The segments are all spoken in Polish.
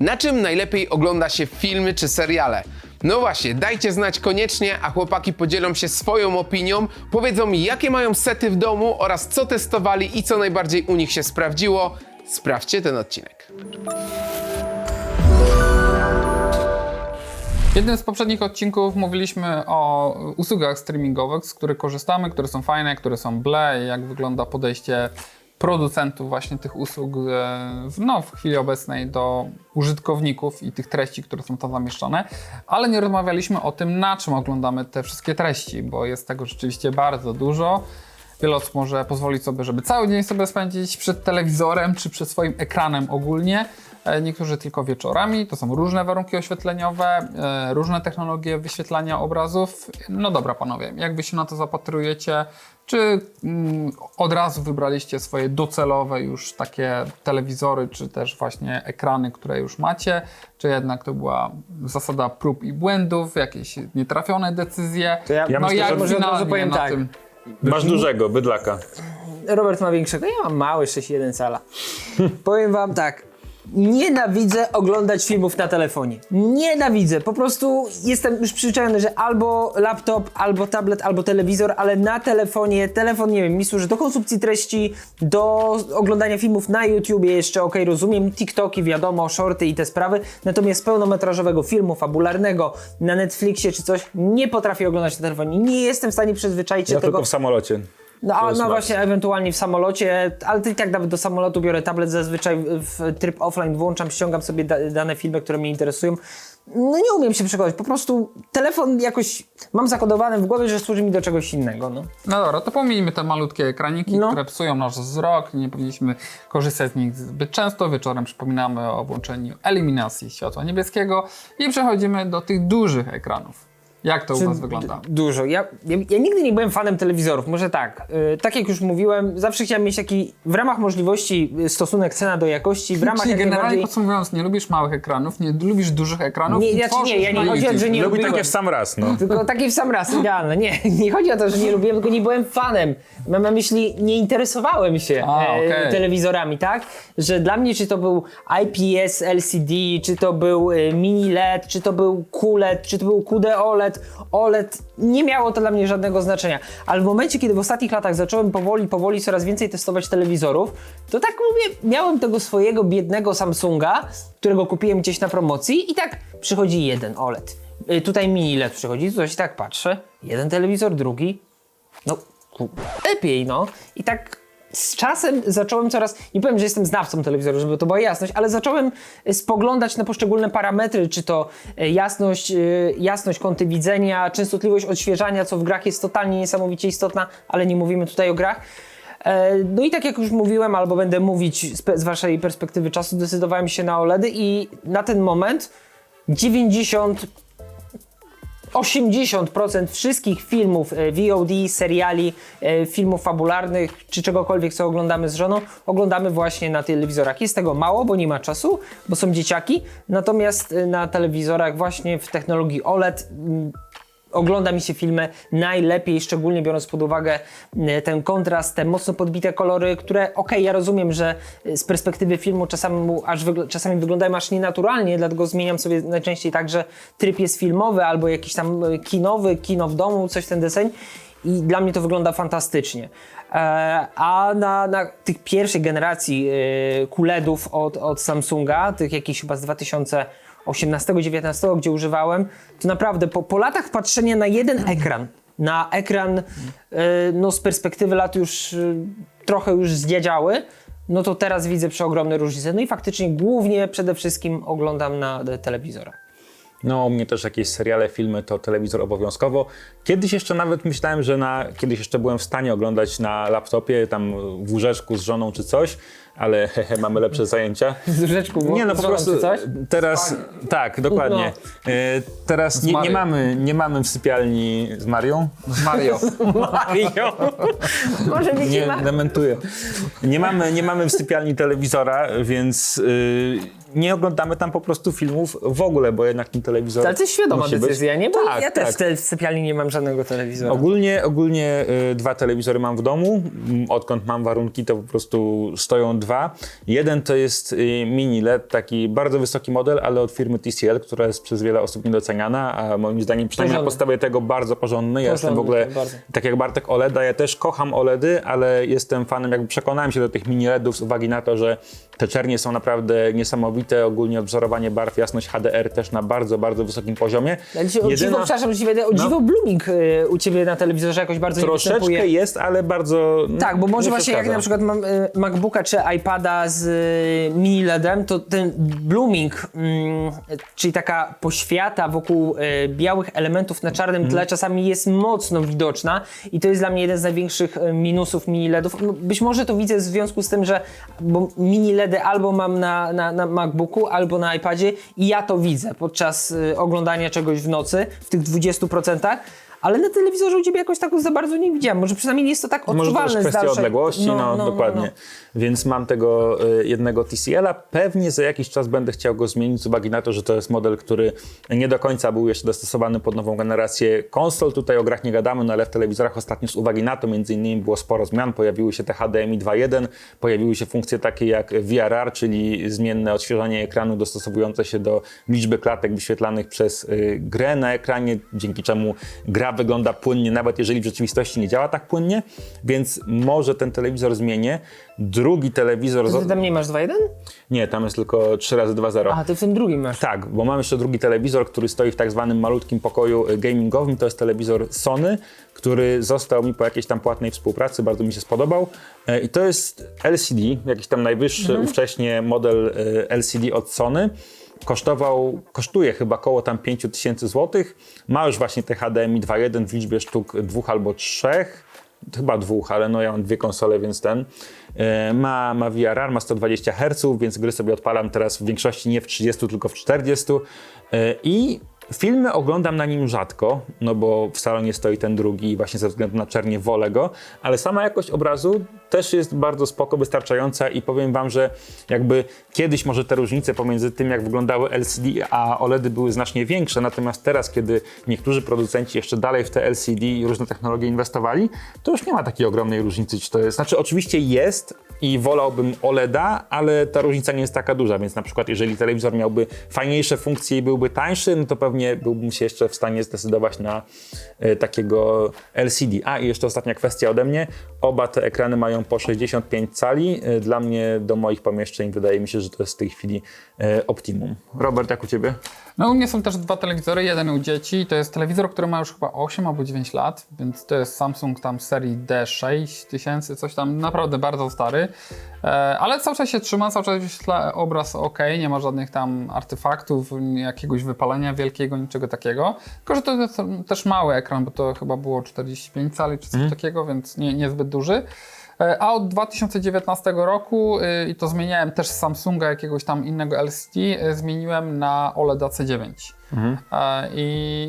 na czym najlepiej ogląda się filmy czy seriale. No właśnie, dajcie znać koniecznie, a chłopaki podzielą się swoją opinią, powiedzą jakie mają sety w domu oraz co testowali i co najbardziej u nich się sprawdziło. Sprawdźcie ten odcinek. W jednym z poprzednich odcinków mówiliśmy o usługach streamingowych, z których korzystamy, które są fajne, które są ble, jak wygląda podejście producentów właśnie tych usług e, no, w chwili obecnej do użytkowników i tych treści, które są tam zamieszczone, ale nie rozmawialiśmy o tym, na czym oglądamy te wszystkie treści, bo jest tego rzeczywiście bardzo dużo. Wiele osób może pozwolić sobie, żeby cały dzień sobie spędzić przed telewizorem czy przed swoim ekranem ogólnie. E, Niektórzy tylko wieczorami. To są różne warunki oświetleniowe, e, różne technologie wyświetlania obrazów. No dobra, panowie, jak wy się na to zapatrujecie? Czy mm, od razu wybraliście swoje docelowe już takie telewizory, czy też właśnie ekrany, które już macie? Czy jednak to była zasada prób i błędów, jakieś nietrafione decyzje? To ja- Ja no myślę, jak że może od razu powiem na tak. tym? Masz dużego, bydlaka. Robert ma większego, ja mam mały 6,1 cala. Powiem wam tak. Nienawidzę oglądać filmów na telefonie. Nienawidzę. Po prostu jestem już przyzwyczajony, że albo laptop, albo tablet, albo telewizor, ale na telefonie, telefon, nie wiem, mi służy do konsumpcji treści, do oglądania filmów na YouTubie jeszcze, okej, rozumiem, TikToki, wiadomo, shorty i te sprawy, natomiast pełnometrażowego filmu, fabularnego na Netflixie czy coś, nie potrafię oglądać na telefonie. Nie jestem w stanie przyzwyczaić się Ja tego. tylko w samolocie. No, a, no właśnie, ewentualnie w samolocie, ale i tak nawet do samolotu biorę tablet, zazwyczaj w tryb offline włączam, ściągam sobie da, dane filmy, które mnie interesują. No nie umiem się przekonać, po prostu telefon jakoś mam zakodowane w głowie, że służy mi do czegoś innego, no. No dobra, to pomijmy te malutkie ekraniki, No. które psują nasz wzrok. Nie powinniśmy korzystać z nich zbyt często. Wieczorem przypominamy o włączeniu eliminacji światła niebieskiego i przechodzimy do tych dużych ekranów. Jak to u Was wygląda? Dużo. Ja, ja, ja nigdy nie byłem fanem telewizorów, może tak. Yy, tak jak już mówiłem, zawsze chciałem mieć taki w ramach możliwości y, stosunek cena do jakości, w ramach Czyli generalnie najbardziej... podsumowując, nie lubisz małych ekranów, nie lubisz dużych ekranów Nie, znaczy nie, ja nie chodzi o to, że nie Lubi lubiłem. takie w sam raz, no. Tylko taki w sam raz, idealne. Nie, nie chodzi o to, że nie lubiłem, tylko nie byłem fanem. Mam na myśli, nie interesowałem się A, e, okej. telewizorami, tak? Że dla mnie, czy to był IPS LCD, czy to był e, mini LED, czy to był QLED, czy to był QD OLED, OLED, nie miało to dla mnie żadnego znaczenia. Ale w momencie, kiedy w ostatnich latach zacząłem powoli, powoli coraz więcej testować telewizorów, to tak mówię, miałem tego swojego biednego Samsunga, którego kupiłem gdzieś na promocji i tak przychodzi jeden OLED. Y, Tutaj mini LED przychodzi, coś tak patrzę, jeden telewizor, drugi, no lepiej no. I tak z czasem zacząłem coraz, nie powiem, że jestem znawcą telewizorów, żeby to była jasność, ale zacząłem spoglądać na poszczególne parametry, czy to y, jasność, y, jasność kąty widzenia, częstotliwość odświeżania, co w grach jest totalnie niesamowicie istotna, ale nie mówimy tutaj o grach. E, No i tak jak już mówiłem, albo będę mówić z, waszej perspektywy czasu, decydowałem się na OLEDy i na ten moment 90 80% wszystkich filmów e, VOD, seriali, e, filmów fabularnych czy czegokolwiek, co oglądamy z żoną, oglądamy właśnie na telewizorach. Jest tego mało, bo nie ma czasu, bo są dzieciaki, natomiast e, na telewizorach właśnie w technologii OLED ogląda mi się filmy najlepiej, szczególnie biorąc pod uwagę e, ten kontrast, te mocno podbite kolory, które okej, ja rozumiem, że e, z perspektywy filmu czasami, aż wygl- czasami wyglądają aż nienaturalnie, dlatego zmieniam sobie najczęściej tak, że tryb jest filmowy albo jakiś tam e, kinowy, kino w domu, coś ten deseń i dla mnie to wygląda fantastycznie. A na, na tych pierwszej generacji QLEDów od, od Samsunga, tych jakichś chyba z 2000 18-19, gdzie używałem, to naprawdę po, po latach patrzenia na jeden ekran, na ekran y, no z perspektywy lat już y, trochę już zdziedziały, no to teraz widzę przeogromne różnice. No i faktycznie głównie przede wszystkim oglądam na e, telewizorach. No, u mnie też jakieś seriale, filmy to telewizor obowiązkowo. Kiedyś jeszcze nawet myślałem, że na, kiedyś jeszcze byłem w stanie oglądać na laptopie, tam w łóżeczku z żoną czy coś, ale hehe, mamy lepsze zajęcia. Z różeczką Nie, no po prostu teraz, tak, dokładnie. No. E, teraz nie, nie, mamy, nie mamy w sypialni z Marią. Z Mario. Mario! Może być Nie, nie ma... dementuję. Nie mamy, nie mamy w sypialni telewizora, więc y, nie oglądamy tam po prostu filmów w ogóle, bo jednak ten telewizor Ale to jest świadoma być. decyzja, nie? Bo Tak, ja też tak. w, te, w sypialni nie mam żadnego telewizora. Ogólnie, ogólnie y, dwa telewizory mam w domu. Mm, Odkąd mam warunki, to po prostu stoją dwa. Jeden to jest y, mini LED, taki bardzo wysoki model, ale od firmy TCL, która jest przez wiele osób niedoceniana, a moim zdaniem przynajmniej na Porządny. podstawie tego bardzo porządny. Ja jestem w ogóle, bardzo. tak jak Bartek OLEDa, ja też kocham OLEDy, ale jestem fanem, jakby przekonałem się do tych mini LEDów z uwagi na to, że te czernie są naprawdę niesamowite, ogólnie odwzorowanie barw, jasność HDR też na bardzo, bardzo wysokim poziomie. Ja dzisiaj, o dziwo, przepraszam, że ci wejdę, o dziwo Blooming y, u ciebie na telewizorze jakoś bardzo nie Troszeczkę jest, ale bardzo Tak, bo może nie właśnie jak na przykład mam y, MacBooka czy iPada z y, mini LEDem, to ten blooming, mm, czyli taka poświata wokół białych elementów na czarnym Mhm. tle czasami jest mocno widoczna i to jest dla mnie jeden z największych minusów mini LEDów. No, Być może to widzę w związku z tym, że bo mini LEDy albo mam na, na, na MacBooku, albo na iPadzie i ja to widzę podczas y, oglądania czegoś w nocy w tych 20%. Ale na telewizorze u Ciebie jakoś tak za bardzo nie widziałem. Może przynajmniej nie jest to tak Może odczuwalne też z kwestia dalszej... odległości, no, dokładnie. Więc mam tego y, jednego TCL-a. Pewnie za jakiś czas będę chciał go zmienić z uwagi na to, że to jest model, który nie do końca był jeszcze dostosowany pod nową generację konsol. Tutaj o grach nie gadamy, no ale w telewizorach ostatnio z uwagi na to między innymi było sporo zmian. Pojawiły się te HDMI 2.1, pojawiły się funkcje takie jak VRR, czyli zmienne odświeżanie ekranu dostosowujące się do liczby klatek wyświetlanych przez y, grę na ekranie, dzięki czemu gra wygląda płynnie, nawet jeżeli w rzeczywistości nie działa tak płynnie, więc może ten telewizor zmienię. Drugi telewizor... Ty tam nie masz 2.1? Nie, tam jest tylko 3 razy 2.0 A, ty w tym drugim masz. tak, bo mam jeszcze drugi telewizor, który stoi w tak zwanym malutkim pokoju y, gamingowym. To jest telewizor Sony, który został mi po jakiejś tam płatnej współpracy, bardzo mi się spodobał. E, I to jest LCD, jakiś tam najwyższy ówcześnie model y, LCD od Sony. Kosztował, kosztuje chyba około tam 5000 zł. Ma już właśnie te HDMI 2.1 w liczbie sztuk dwóch albo trzech chyba dwóch, ale no ja mam dwie konsole, więc ten. E, Ma, ma VRR, ma 120 Hz, więc gry sobie odpalam teraz w większości nie w 30, tylko w 40. E, I filmy oglądam na nim rzadko, no bo w salonie stoi ten drugi i właśnie ze względu na czernie wolę go, ale sama jakość obrazu też jest bardzo spoko, wystarczająca i powiem wam, że jakby kiedyś może te różnice pomiędzy tym, jak wyglądały LCD a OLEDy były znacznie większe, natomiast teraz, kiedy niektórzy producenci jeszcze dalej w te LCD i różne technologie inwestowali, to już nie ma takiej ogromnej różnicy, czy to jest, znaczy oczywiście jest i wolałbym OLEDa, ale ta różnica nie jest taka duża, więc na przykład jeżeli telewizor miałby fajniejsze funkcje i byłby tańszy, no to pewnie byłbym się jeszcze w stanie zdecydować na e, takiego LCD. A i jeszcze ostatnia kwestia ode mnie, oba te ekrany mają po 65 cali, E, dla mnie do moich pomieszczeń wydaje mi się, że to jest w tej chwili e, optimum. Robert, jak u Ciebie? No u mnie są też dwa telewizory, jeden u dzieci, to jest telewizor, który ma już chyba 8 albo 9 lat, więc to jest Samsung tam serii D6 tysięcy, coś tam, naprawdę bardzo stary, e, ale cały czas się trzyma, cały czas wyświetla obraz ok, nie ma żadnych tam artefaktów, jakiegoś wypalenia wielkiego, niczego takiego, tylko że to jest też mały ekran, bo to chyba było 45 cali czy coś takiego, więc nie, niezbyt duży. E, A od 2019 roku, y, i to zmieniałem też z Samsunga jakiegoś tam innego LCD, y, zmieniłem na OLED C9. E, I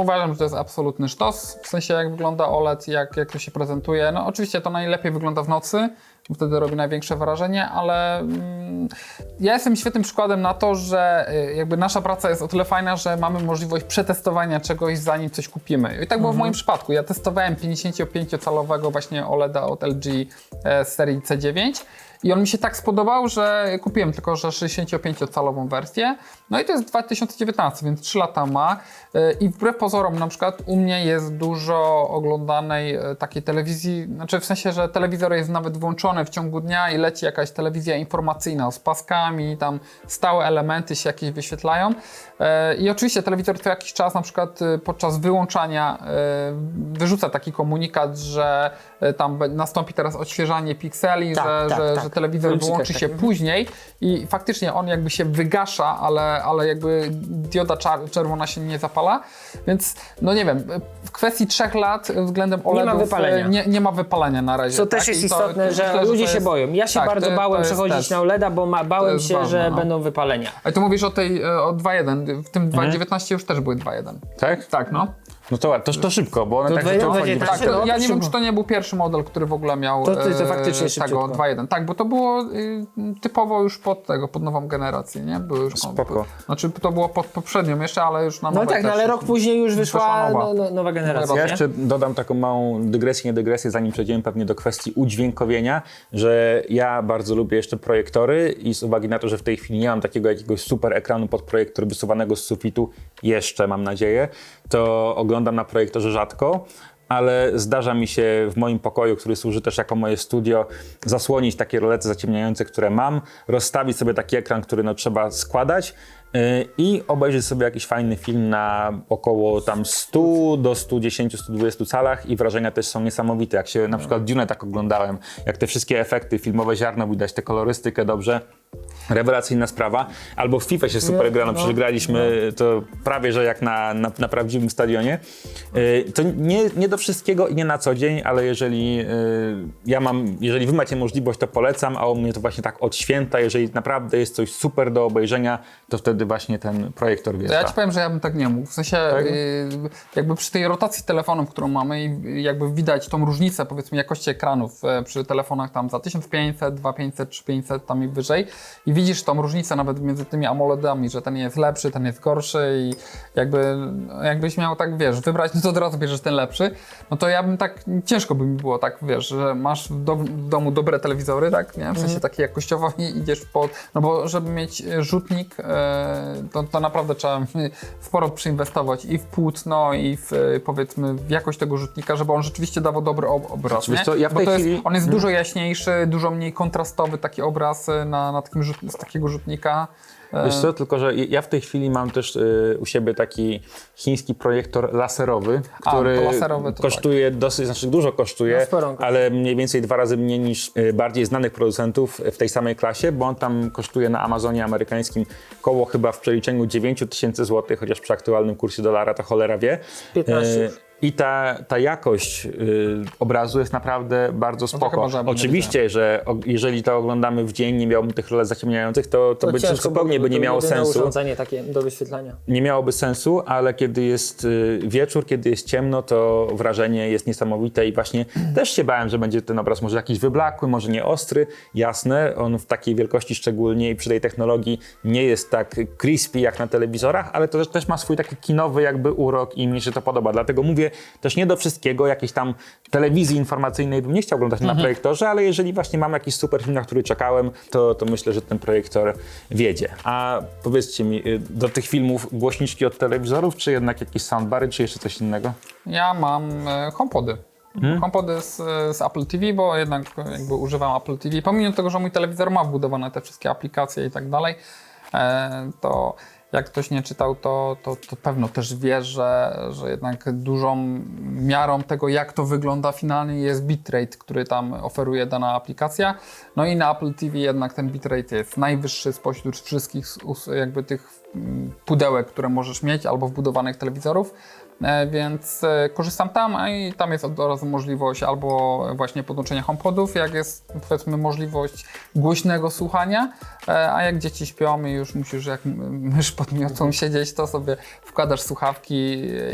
uważam, że to jest absolutny sztos, w sensie jak wygląda OLED, jak, jak to się prezentuje. No oczywiście to najlepiej wygląda w nocy, wtedy robi największe wrażenie, ale mm, ja jestem świetnym przykładem na to, że y, jakby nasza praca jest o tyle fajna, że mamy możliwość przetestowania czegoś zanim coś kupimy. I tak było w moim przypadku. Ja testowałem 55-calowego właśnie OLEDa od LG e, z serii C9 i on mi się tak spodobał, że kupiłem tylko, że 65-calową wersję. No i to jest 2019, więc 3 lata ma. E, I wbrew pozorom, na przykład u mnie jest dużo oglądanej e, takiej telewizji, znaczy w sensie, że telewizor jest nawet włączony w ciągu dnia i leci jakaś telewizja informacyjna z paskami, tam stałe elementy się jakieś wyświetlają. E, I oczywiście telewizor co jakiś czas, na przykład podczas wyłączania, wyrzuca taki komunikat, że tam nastąpi teraz odświeżanie pikseli, Tak, że, tak, że, tak. że telewizor wyłączy tak. się później i faktycznie on jakby się wygasza, ale, ale jakby dioda czerwona się nie zapala, więc no nie wiem, w kwestii trzech lat względem ma OLEDów wypalenia. Nie, nie ma wypalenia na razie. Co tak? też jest to- istotne, to że myślę, ludzie to się boją. Ja się tak, bardzo to- bałem przechodzić też. na OLEDa, bo ma, bałem się, ważne, że no. będą wypalenia. Ale tu mówisz o tej, e, o 2.1, w tym 2.19 już też były 2.1. Tak? Tak, no. No to, to, to szybko, bo one To tak dwa- zaczęły dwa- chodzić. tak, Tak, ja to nie wiem, szybko. czy to nie był pierwszy model, który w ogóle miał To- to- to e, faktycznie tego szybciutko. 2.1. Tak, bo to było y, typowo już pod tego, pod nową generację, nie? Były już Spoko. Znaczy to było pod poprzednią jeszcze, ale już na No nowej tak, no też. ale rok później już wyszła nowa. no, no, nowa generacja. Ja nie? jeszcze dodam taką małą dygresję, nie dygresję, zanim przejdziemy pewnie do kwestii udźwiękowienia, że ja bardzo lubię jeszcze projektory i z uwagi na to, że w tej chwili nie mam takiego jakiegoś super ekranu pod projektor wysuwanego z sufitu, jeszcze mam nadzieję, to oglądam na projektorze rzadko. Ale zdarza mi się w moim pokoju, który służy też jako moje studio, zasłonić takie rolety zaciemniające, które mam, rozstawić sobie taki ekran, który no, trzeba składać yy, i obejrzeć sobie jakiś fajny film na około tam 100 do 110, 120 calach i wrażenia też są niesamowite. Jak się na przykład Dune tak oglądałem, jak te wszystkie efekty, filmowe ziarno widać, tę kolorystykę dobrze, rewelacyjna sprawa. Albo w FIFA się super gra, no przecież graliśmy to prawie, że jak na, na, na prawdziwym stadionie. Yy, To nie, nie do wszystkiego i nie na co dzień, ale jeżeli yy, ja mam, jeżeli wy macie możliwość, to polecam, a u mnie to właśnie tak od święta, jeżeli naprawdę jest coś super do obejrzenia, to wtedy właśnie ten projektor To wjeżdża. ja ci powiem, że ja bym tak nie mógł. W sensie Tak? y, jakby przy tej rotacji telefonów, którą mamy i jakby widać tą różnicę powiedzmy jakości ekranów e, przy telefonach tam za 1500, 2500, 3500 tam i wyżej i widzisz tą różnicę nawet między tymi AMOLEDami, że ten jest lepszy, ten jest gorszy i jakby jakbyś miał tak, wiesz, wybrać, no to od razu bierzesz ten lepszy, no to ja bym tak, ciężko by mi było tak, wiesz, że masz w, do, w domu dobre telewizory, tak, nie? W sensie takie jakościowo i idziesz po, no bo żeby mieć e, rzutnik, e, to, to naprawdę trzeba sporo przyinwestować i w płótno, i w, e, powiedzmy w jakość tego rzutnika, żeby on rzeczywiście dawał dobry ob obraz, nie? co, ja w tej chwili- on jest dużo jaśniejszy, dużo mniej kontrastowy taki obraz na, na takim rzut, z takiego rzutnika. E, Wiesz co, tylko że ja w tej chwili mam też y, u siebie taki chiński projektor laserowy, A, który to laserowy to kosztuje dosyć, znaczy dużo kosztuje, No, kosztuje. ale mniej więcej dwa razy mniej niż y, bardziej znanych producentów w tej samej klasie, bo on tam kosztuje na Amazonie amerykańskim koło chyba w przeliczeniu 9 tysięcy złotych, chociaż przy aktualnym kursie dolara to cholera wie. 15 Y, już. I ta, ta jakość y, obrazu jest naprawdę bardzo spoko. ja bym nie Oczywiście, że o, jeżeli to oglądamy w dzień, nie miałbym tych rolet zaciemniających, to, to, by ciężko zupełnie by nie to miało sensu urządzenie takie do wyświetlania. nie miałoby sensu, ale kiedy jest y, wieczór, kiedy jest ciemno, to wrażenie jest niesamowite i właśnie też się bałem, że będzie ten obraz może jakiś wyblakły, może nie ostry. Jasne, on w takiej wielkości szczególnie i przy tej technologii nie jest tak crispy jak na telewizorach, ale to też, też ma swój taki kinowy jakby urok i mnie się to podoba. Dlatego mówię też nie do wszystkiego, jakiejś tam telewizji informacyjnej bym nie chciał oglądać na projektorze, ale jeżeli właśnie mam jakiś super film, na który czekałem, to, to myślę, że ten projektor wiedzie. A powiedzcie mi, y, do tych filmów głośniczki od telewizorów, czy jednak jakieś soundbary, czy jeszcze coś innego? Ja mam e, HomePody. Mhm. HomePody z, z Apple TV, bo jednak jakby używam Apple TV. Pomimo tego, że mój telewizor ma wbudowane te wszystkie aplikacje i tak dalej, e, to jak ktoś nie czytał, to, to, to pewno też wie, że, że jednak dużą miarą tego, jak to wygląda finalnie jest bitrate, który tam oferuje dana aplikacja. No i na Apple TV jednak ten bitrate jest najwyższy spośród wszystkich jakby tych mm, pudełek, które możesz mieć albo wbudowanych telewizorów. E, więc e, korzystam tam i tam jest od razu możliwość albo właśnie podłączenia HomePodów, jak jest powiedzmy możliwość głośnego słuchania, e, a jak dzieci śpią i już musisz jak mysz pod miotą siedzieć, to sobie wkładasz słuchawki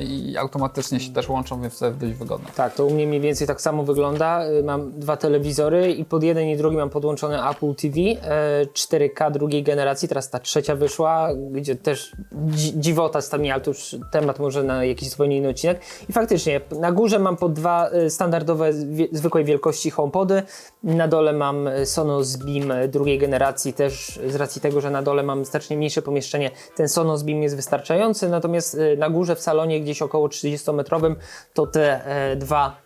i automatycznie się też łączą, więc to jest dość wygodne. Tak, to u mnie mniej więcej tak samo wygląda. Y, Mam dwa telewizory i pod jeden i drugi mam podłączone Apple TV e, 4K drugiej generacji, teraz ta trzecia wyszła, gdzie też dzi dziwota z tam, ale to już temat może na jakiś zupełnie inny odcinek. I faktycznie, na górze mam po dwa e, standardowe, zwykłej wielkości HomePody, na dole mam e, Sonos Beam e, drugiej generacji, też z racji tego, że na dole mam znacznie mniejsze pomieszczenie, ten Sonos Beam jest wystarczający, natomiast e, na górze w salonie gdzieś około 30-metrowym to te e, dwa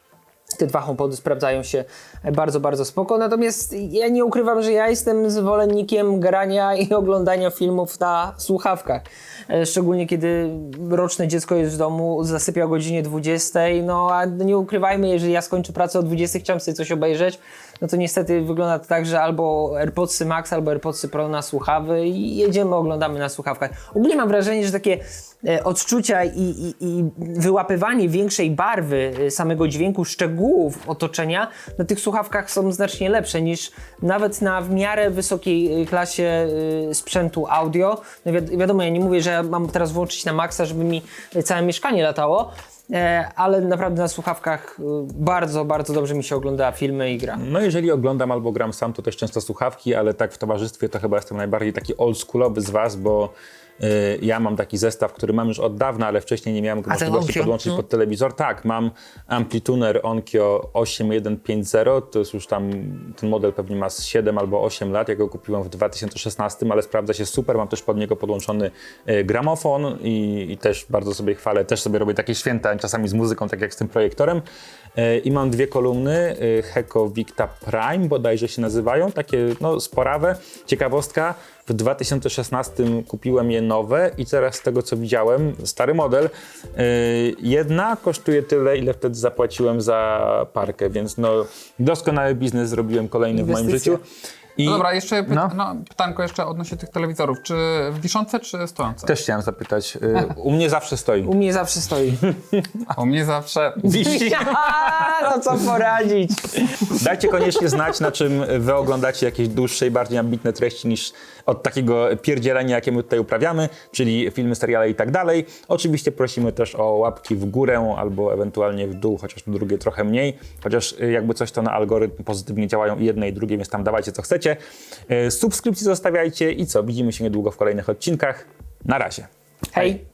te dwa HomePody sprawdzają się bardzo, bardzo spoko. Natomiast ja nie ukrywam, że ja jestem zwolennikiem grania i oglądania filmów na słuchawkach. E, Szczególnie kiedy roczne dziecko jest w domu, zasypia o godzinie 20. No a nie ukrywajmy, jeżeli ja skończę pracę o 20, chciałem sobie coś obejrzeć, no to niestety wygląda to tak, że albo AirPodsy Max, albo AirPodsy Pro na słuchawy i jedziemy, oglądamy na słuchawkach. Ogólnie mam wrażenie, że takie e, odczucia i, i, i wyłapywanie większej barwy e, samego dźwięku, szczegółów otoczenia na tych słuchawkach są znacznie lepsze niż nawet na w miarę wysokiej klasie sprzętu audio. No wi wiadomo, ja nie mówię, że mam teraz włączyć na maksa, żeby mi całe mieszkanie latało, e, ale naprawdę na słuchawkach e, bardzo, bardzo dobrze mi się ogląda filmy i gra. No jeżeli oglądam albo gram sam, to też często słuchawki, ale tak w towarzystwie to chyba jestem najbardziej taki oldschoolowy z was, bo ja mam taki zestaw, który mam już od dawna, ale wcześniej nie miałem możliwości podłączyć No. pod telewizor. Tak, mam Amplituner Onkyo 8150, to jest już tam, ten model pewnie ma z 7 albo 8 lat, ja go kupiłem w 2016, ale sprawdza się super, mam też pod niego podłączony y, gramofon i, i też bardzo sobie chwalę, też sobie robię takie święta czasami z muzyką, tak jak z tym projektorem. Y, I mam dwie kolumny, y, Heko Victa Prime bodajże się nazywają, takie no, sporawe. Ciekawostka, w 2016 kupiłem je nowe i teraz z tego co widziałem, stary model, y, jedna kosztuje tyle, ile wtedy zapłaciłem za parkę, więc no doskonały biznes zrobiłem kolejny w moim Inwestycja. życiu. I No dobra, jeszcze py- No. no. pytanko jeszcze odnośnie tych telewizorów. Czy wiszące, czy stojące? też chciałem zapytać, y, u mnie zawsze stoi. U mnie zawsze stoi. A u mnie zawsze... Wisi. no co poradzić? Dajcie koniecznie znać, na czym wy oglądacie jakieś dłuższe i bardziej ambitne treści niż od takiego pierdzielenia, jakie my tutaj uprawiamy, czyli filmy, seriale i tak dalej. Oczywiście prosimy też o łapki w górę albo ewentualnie w dół, chociaż drugie trochę mniej. Chociaż y, jakby coś to na algorytm pozytywnie działają i jedne i drugie, więc tam dawajcie co chcecie. Y, Subskrypcji zostawiajcie i co? Widzimy się niedługo w kolejnych odcinkach. Na razie. Hej.